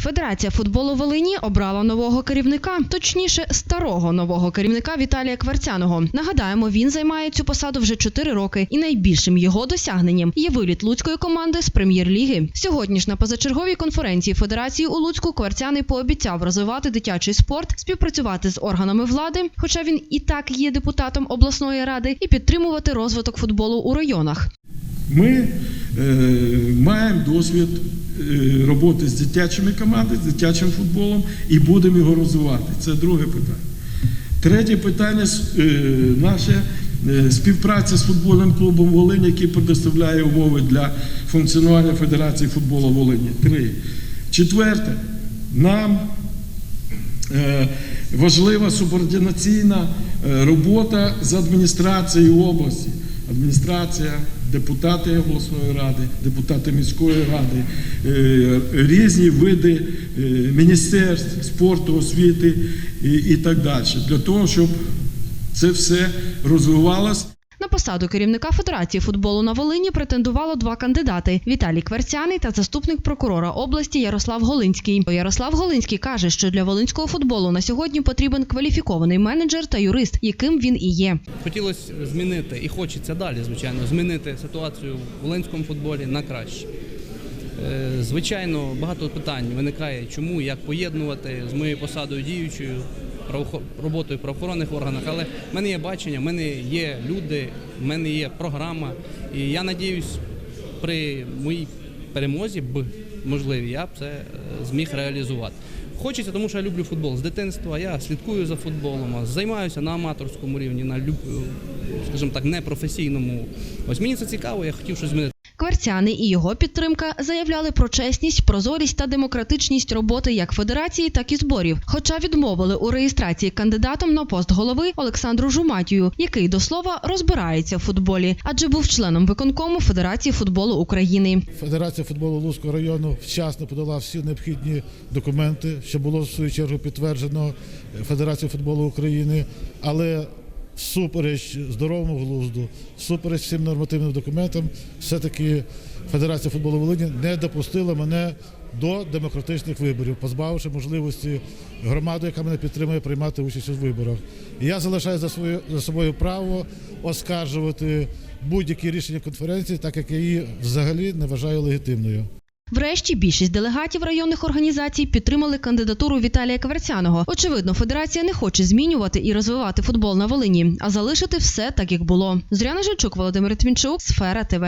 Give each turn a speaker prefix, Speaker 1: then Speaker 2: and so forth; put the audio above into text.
Speaker 1: Федерація футболу Волині обрала нового керівника, точніше, старого нового керівника Віталія Кварцяного. Нагадаємо, він займає цю посаду вже 4 роки, і найбільшим його досягненням є виліт луцької команди з прем'єр-ліги. Сьогодні ж на позачерговій конференції Федерації у Луцьку Кварцяний пообіцяв розвивати дитячий спорт, співпрацювати з органами влади, хоча він і так є депутатом обласної ради, і підтримувати розвиток футболу у районах.
Speaker 2: Ми е, маємо досвід роботи з дитячими командами, з дитячим футболом і будемо його розвивати. Це друге питання. Третє питання е, наша е, співпраця з футбольним клубом Волинь, який предоставляє умови для функціонування Федерації футболу Волині. Три. Четверте, нам Е, важлива субординаційна е, робота з адміністрацією області. Адміністрація, депутати обласної ради, депутати міської ради, е, різні види е, міністерств, спорту, освіти і, так далі. Для того, щоб це все розвивалося.
Speaker 1: На посаду керівника Федерації футболу на Волині претендувало два кандидати: Віталій Кверцяний та заступник прокурора області Ярослав Голинський. Ярослав Голинський каже, що для волинського футболу на сьогодні потрібен кваліфікований менеджер та юрист, яким він і є.
Speaker 3: Хотілося змінити і хочеться далі, звичайно, змінити ситуацію в волинському футболі на краще. Е, Звичайно, багато питань виникає, чому, як поєднувати з моєю посадою діючою роботою в правоохоронних органах. Але в мене є бачення, в мене є люди, в мене є програма. І я надіюсь, при моїй перемозі, б можливі, я б це е, зміг реалізувати. Хочеться, тому що я люблю футбол з дитинства. Я слідкую за футболом, займаюся на аматорському рівні, на скажімо так, непрофесійному. Ось мені це цікаво, я хотів щось змінити.
Speaker 1: Кверцяний і його підтримка заявляли про чесність, прозорість та демократичність роботи як федерації, так і зборів. Хоча відмовили у реєстрації кандидатом на пост голови Олександру Жуматію, який до слова розбирається в футболі, адже був членом виконкому Федерації футболу України.
Speaker 4: Федерація футболу Луцького району вчасно подала всі необхідні документи, що було в свою чергу підтверджено Федерацією футболу України, але всупереч здоровому глузду, всупереч всім нормативним документам, все-таки Федерація футболу Волині не допустила мене до демократичних виборів, позбавивши можливості громади, яка мене підтримує, приймати участь у виборах. Я залишаю за своє за собою право оскаржувати будь-які рішення конференції, так як я її взагалі не вважаю легітимною.
Speaker 1: Врешті більшість делегатів районних організацій підтримали кандидатуру Віталія Кверцяного. Очевидно, федерація не хоче змінювати і розвивати футбол на Волині, а залишити все так, як було. Зоряна Жильчук, Володимир Твінчук, Сфера ТВ.